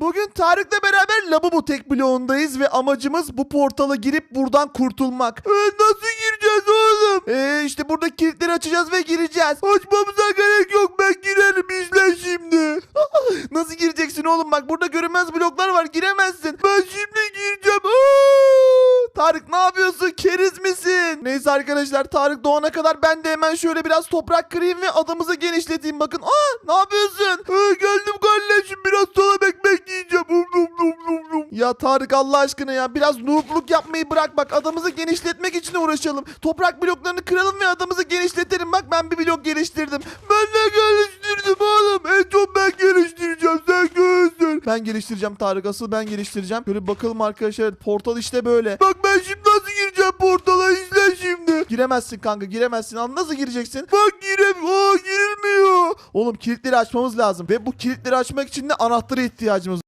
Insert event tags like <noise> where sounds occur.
Bugün Tarık'la beraber Labubu tek bloğundayız ve amacımız bu portala girip buradan kurtulmak. Ee, nasıl gireceğiz oğlum? Ee, işte burada kilitleri açacağız ve gireceğiz. Açmamıza gerek yok ben girerim izle şimdi. <laughs> nasıl gireceksin oğlum bak burada görünmez bloklar var giremezsin. Ben şimdi gireceğim. Tarık ne yapıyorsun keriz misin? Neyse arkadaşlar Tarık doğana kadar ben de hemen şöyle biraz toprak kırayım ve adamızı genişleteyim bakın. Aa ne yapıyorsun? Ee, geldim kardeşim biraz salam Ya Tarık Allah aşkına ya biraz noobluk yapmayı bırak bak adamızı genişletmek için uğraşalım. Toprak bloklarını kıralım ve adamızı genişletelim. Bak ben bir blok geliştirdim. Ben de geliştirdim oğlum. En çok ben geliştireceğim sen görsün. Ben geliştireceğim Tarık asıl ben geliştireceğim. Böyle bakalım arkadaşlar portal işte böyle. Bak ben şimdi nasıl gireceğim portala izle şimdi. Giremezsin kanka giremezsin. Al nasıl gireceksin? Bak girem. Aa girilmiyor. Oğlum kilitleri açmamız lazım. Ve bu kilitleri açmak için de anahtara ihtiyacımız